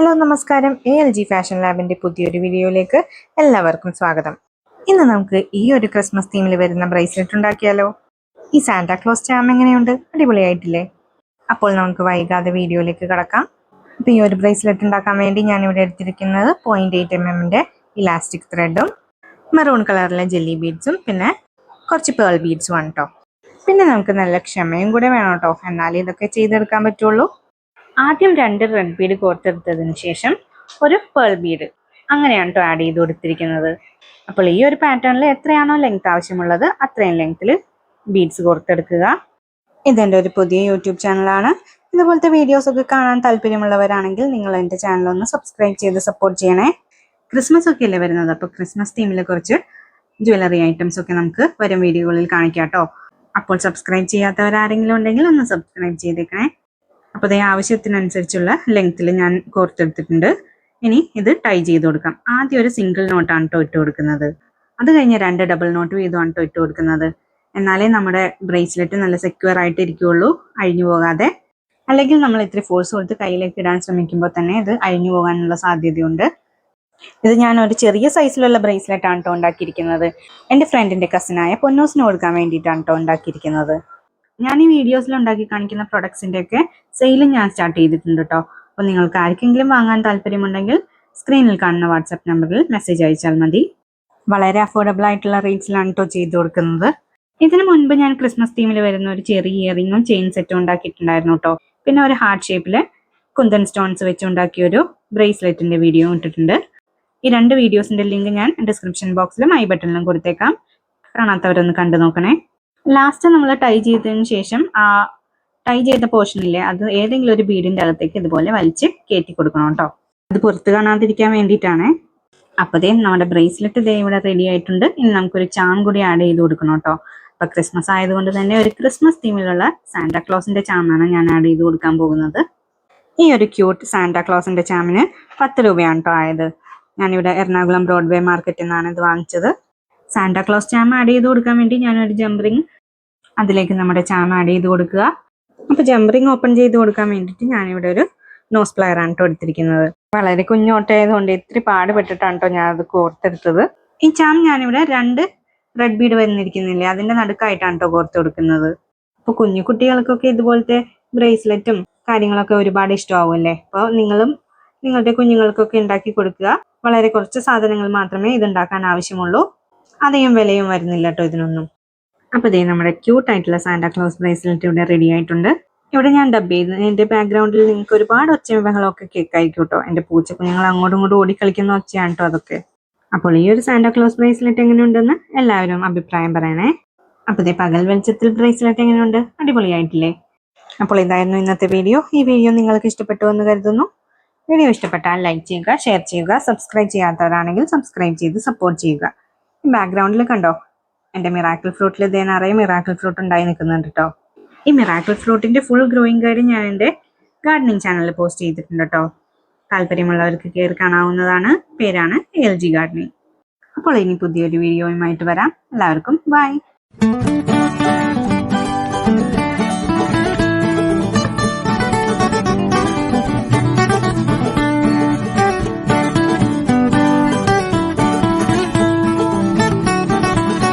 Hello നമസ്കാരം. A L G fashion ലാബിന്റെ പുതിയൊരു വീഡിയോയിലേക്ക് എല്ലാവർക്കും സ്വാഗതം. ഇന്ന് നമുക്ക് ഈ ഒരു ക്രിസ്മസ് തീമിൽ വരുന്ന ബ്രേസ്ലെറ്റ് ഉണ്ടാക്കിയാലോ? ഈ സാന്റാക്ലോസ് ചാം എങ്ങനെയുണ്ട്? അടിപൊളിയായിട്ടില്ലേ? അപ്പോൾ നമുക്ക് വൈകാതെ വീഡിയോയിലേക്ക് കടക്കാം. അപ്പോൾ ഈ ഒരു ബ്രേസ്ലെറ്റ് ഉണ്ടാക്കാൻ വേണ്ടി ഞാൻ ഇവിടെ എടുത്തിരിക്കുന്നത് പോയിന്റ് എയ്റ്റ് എം എമ്മിന്റെ ഇലാസ്റ്റിക് ത്രെഡും മെറൂൺ കളറിലെ ജെല്ലി ബീഡ്സും പിന്നെ കുറച്ച് പേൾ ബീഡ്സും ആണ് കേട്ടോ പിന്നെ നമുക്ക് നല്ല ക്ഷമയും കൂടെ വേണം കേട്ടോ എന്നാലേ ഇതൊക്കെ ചെയ്തെടുക്കാൻ പറ്റുള്ളൂ. ആദ്യം രണ്ട് റെഡ് ബീഡ് കോർത്തെടുത്തതിന് ശേഷം ഒരു പേൾ ബീഡ് അങ്ങനെയാണ് കേട്ടോ ആഡ് ചെയ്ത് കൊടുത്തിരിക്കുന്നത്. അപ്പോൾ ഈ ഒരു പാറ്റേണിൽ എത്രയാണോ ലെങ്ത് ആവശ്യമുള്ളത് അത്രയും ലെങ്ത്തിൽ ബീഡ്സ് കോർത്തെടുക്കുക. ഇതെന്റെ ഒരു പുതിയ യൂട്യൂബ് ചാനലാണ് ഇതുപോലത്തെ വീഡിയോസ് ഒക്കെ കാണാൻ താല്പര്യമുള്ളവരാണെങ്കിൽ നിങ്ങൾ എന്റെ ചാനൽ ഒന്ന് സബ്സ്ക്രൈബ് ചെയ്ത് സപ്പോർട്ട് ചെയ്യണേ. ക്രിസ്മസ് ഒക്കെ അല്ലേ വരുന്നത്? അപ്പോൾ ക്രിസ്മസ് തീമിൽ കുറച്ച് ജ്വല്ലറി ഐറ്റംസ് ഒക്കെ നമുക്ക് വരും വീഡിയോകളിൽ കാണിക്കാം കേട്ടോ അപ്പോൾ സബ്സ്ക്രൈബ് ചെയ്യാത്തവരാരെങ്കിലും ഉണ്ടെങ്കിൽ ഒന്ന് സബ്സ്ക്രൈബ് ചെയ്തേക്കണേ. അപ്പോൾ അതേ ആവശ്യത്തിനനുസരിച്ചുള്ള ലെങ്ത്തിൽ ഞാൻ കോർത്തെടുത്തിട്ടുണ്ട് ഇനി ഇത് ടൈ ചെയ്ത് കൊടുക്കാം. ആദ്യം ഒരു സിംഗിൾ നോട്ടാണ് കേട്ടോ ഇട്ട് കൊടുക്കുന്നത്. അത് കഴിഞ്ഞ് രണ്ട് ഡബിൾ നോട്ട് വീതമാണ് കേട്ടോ ഇട്ട് കൊടുക്കുന്നത്. എന്നാലേ നമ്മുടെ ബ്രേസ്ലെറ്റ് നല്ല സെക്യൂർ ആയിട്ട് ഇരിക്കുകയുള്ളൂ അഴിഞ്ഞു പോകാതെ. അല്ലെങ്കിൽ നമ്മൾ ഇത്തിരി ഫോഴ്സ് കൊടുത്ത് കയ്യിലേക്ക് ഇടാൻ ശ്രമിക്കുമ്പോൾ തന്നെ ഇത് അഴിഞ്ഞു പോകാനുള്ള സാധ്യതയുണ്ട്. ഇത് ഞാൻ ഒരു ചെറിയ സൈസിലുള്ള ബ്രേസ്ലെറ്റ് ആണ് കേട്ടോ ഉണ്ടാക്കിയിരിക്കുന്നത്. എന്റെ ഫ്രണ്ടിന്റെ കസിനായ പൊന്നോസിന് കൊടുക്കാൻ വേണ്ടിയിട്ടാണ് കേട്ടോ ഉണ്ടാക്കിയിരിക്കുന്നത്. ഞാൻ ഈ വീഡിയോസിൽ ഉണ്ടാക്കി കാണിക്കുന്ന പ്രൊഡക്ട്സിന്റെ ഒക്കെ സെയിലും ഞാൻ സ്റ്റാർട്ട് ചെയ്തിട്ടുണ്ട് കേട്ടോ അപ്പോൾ നിങ്ങൾക്ക് ആർക്കെങ്കിലും വാങ്ങാൻ താല്പര്യമുണ്ടെങ്കിൽ സ്ക്രീനിൽ കാണുന്ന വാട്സാപ്പ് നമ്പറിൽ മെസ്സേജ് അയച്ചാൽ മതി. വളരെ അഫോർഡബിൾ ആയിട്ടുള്ള റേറ്റ്സിലാണ് കേട്ടോ ചെയ്തു കൊടുക്കുന്നത്. ഇതിനു മുൻപ് ഞാൻ ക്രിസ്മസ് തീമിൽ വരുന്ന ഒരു ചെറിയ ഇയറിങ്ങും ചെയിൻ സെറ്റും ഉണ്ടാക്കിയിട്ടുണ്ടായിരുന്നു കേട്ടോ പിന്നെ ഒരു ഹാർട്ട് ഷേപ്പിൽ കുന്തൻ സ്റ്റോൺസ് വെച്ച് ഉണ്ടാക്കിയ ഒരു ബ്രേസ്ലെറ്റിന്റെ വീഡിയോ ഇട്ടിട്ടുണ്ട്. ഈ രണ്ട് വീഡിയോസിന്റെ ലിങ്ക് ഞാൻ ഡിസ്ക്രിപ്ഷൻ ബോക്സിലും ഐ ബട്ടണിലും കൊടുത്തേക്കാം. കാണാത്തവരൊന്ന് കണ്ടു നോക്കണേ. ലാസ്റ്റ് നമ്മൾ ടൈ ചെയ്തതിന് ശേഷം ആ ടൈ ചെയ്ത പോർഷനില്ലേ അത് ഏതെങ്കിലും ഒരു ബീഡിന്റെ അകത്തേക്ക് ഇതുപോലെ വലിച്ച് കയറ്റി കൊടുക്കണം കേട്ടോ. അത് പുറത്ത് കാണാതിരിക്കാൻ വേണ്ടിയിട്ടാണ്. അപ്പതേ നമ്മുടെ ബ്രേസ്ലെറ്റ് ഇതേ ഇവിടെ റെഡി ആയിട്ടുണ്ട്. ഇനി നമുക്കൊരു ചാം കൂടി ആഡ് ചെയ്ത് കൊടുക്കണം കേട്ടോ. അപ്പൊ ക്രിസ്മസ് ആയതുകൊണ്ട് തന്നെ ഒരു ക്രിസ്മസ് തീമിലുള്ള സാന്റാക്ലോസിന്റെ ചാമാണ് ഞാൻ ആഡ് ചെയ്ത് കൊടുക്കാൻ പോകുന്നത്. ഈ ഒരു ക്യൂട്ട് സാന്റാക്ലോസിന്റെ ചാമിന് പത്ത് രൂപയാണ് കേട്ടോ ആയത്. ഞാനിവിടെ എറണാകുളം ബ്രോഡ്വേ മാർക്കറ്റിൽ നിന്നാണ് ഇത് വാങ്ങിച്ചത്. സാന്റാക്ലോസ് ചാം ആഡ് ചെയ്ത് കൊടുക്കാൻ വേണ്ടി ഞാനൊരു ജംറിങ് അതിലേക്ക് നമ്മുടെ ചാം ആഡ് ചെയ്ത് കൊടുക്കുക. അപ്പൊ ജംറിങ് ഓപ്പൺ ചെയ്ത് കൊടുക്കാൻ വേണ്ടിയിട്ട് ഞാനിവിടെ ഒരു നോസ് പ്ലെയർ ആണ് കേട്ടോ എടുത്തിരിക്കുന്നത്. വളരെ കുഞ്ഞോട്ടായതുകൊണ്ട് ഇത്തിരി പാടുപെട്ടിട്ടാണ് കേട്ടോ ഞാൻ അത് കോർത്തെടുത്തത്. ഈ ചാം ഞാനിവിടെ രണ്ട് റെഡ് ബീഡ് വരുന്നിരിക്കുന്നില്ലേ അതിന്റെ നടുക്കായിട്ടാണ് കേട്ടോ കോർത്ത് കൊടുക്കുന്നത്. അപ്പൊ കുഞ്ഞു കുട്ടികൾക്കൊക്കെ ഇതുപോലത്തെ ബ്രേസ്ലെറ്റും കാര്യങ്ങളൊക്കെ ഒരുപാട് ഇഷ്ടമാവുമല്ലേ അപ്പോൾ നിങ്ങളും നിങ്ങളുടെ കുഞ്ഞുങ്ങൾക്കൊക്കെ ഉണ്ടാക്കി കൊടുക്കുക. വളരെ കുറച്ച് സാധനങ്ങൾ മാത്രമേ ഇത് ഉണ്ടാക്കാൻ ആവശ്യമുള്ളൂ. അധികം വിലയും വരുന്നില്ല കേട്ടോ ഇതിനൊന്നും. അപ്പൊ ഇതേ നമ്മുടെ ക്യൂട്ട് ആയിട്ടുള്ള സാന്റാക്ലോസ് ബ്രേസ്ലെറ്റ് ഇവിടെ റെഡി ആയിട്ടുണ്ട്. ഇവിടെ ഞാൻ ഡബ് ചെയ്ത് എന്റെ ബാക്ക്ഗ്രൗണ്ടിൽ നിങ്ങൾക്ക് ഒരുപാട് ഒച്ചയും ബഹളമൊക്കെ കേൾക്കായിരിക്കും കേട്ടോ എന്റെ പൂച്ച കുഞ്ഞുങ്ങൾ അങ്ങോട്ടും ഇങ്ങോട്ടും ഓടിക്കളിക്കുന്ന ഒച്ചയാണ് കേട്ടോ അതൊക്കെ. അപ്പോൾ ഈ ഒരു സാന്റാക്ലോസ് ബ്രേസ്ലെറ്റ് എങ്ങനെയുണ്ടെന്ന് എല്ലാവരും അഭിപ്രായം പറയണേ. അപ്പോൾ ഇതേ പകൽ വെളിച്ചത്തിൽ ബ്രേസ്ലെറ്റ് എങ്ങനെയുണ്ട്? അടിപൊളിയായിട്ടില്ലേ? അപ്പോൾ ഇതായിരുന്നു ഇന്നത്തെ വീഡിയോ ഈ വീഡിയോ നിങ്ങൾക്ക് ഇഷ്ടപ്പെട്ടു എന്ന് കരുതുന്നു. വീഡിയോ ഇഷ്ടപ്പെട്ടാൽ ലൈക്ക് ചെയ്യുക ഷെയർ ചെയ്യുക സബ്സ്ക്രൈബ് ചെയ്യാത്തവരാണെങ്കിൽ സബ്സ്ക്രൈബ് ചെയ്ത് സപ്പോർട്ട് ചെയ്യുക. ബാക്ക്ഗ്രൗണ്ടിൽ കണ്ടോ? എന്റെ മിറാക്കിൾ ഫ്രൂട്ടിൽ ഇതേ നിറയെ മിറാക്കിൾ ഫ്രൂട്ട് ഉണ്ടായി നിൽക്കുന്നുണ്ട് കേട്ടോ ഈ മിറാക്കിൾ ഫ്രൂട്ടിന്റെ ഫുൾ ഗ്രോയിങ് ഗൈഡ് ഞാൻ എന്റെ ഗാർഡനിങ് ചാനലിൽ പോസ്റ്റ് ചെയ്തിട്ടുണ്ട് കേട്ടോ താല്പര്യമുള്ളവർക്ക് കയറി കാണാവുന്നതാണ്. പേരാണ് എൽ ജി ഗാർഡനിങ് അപ്പോൾ ഇനി പുതിയൊരു വീഡിയോയുമായിട്ട് വരാം. എല്ലാവർക്കും ബൈ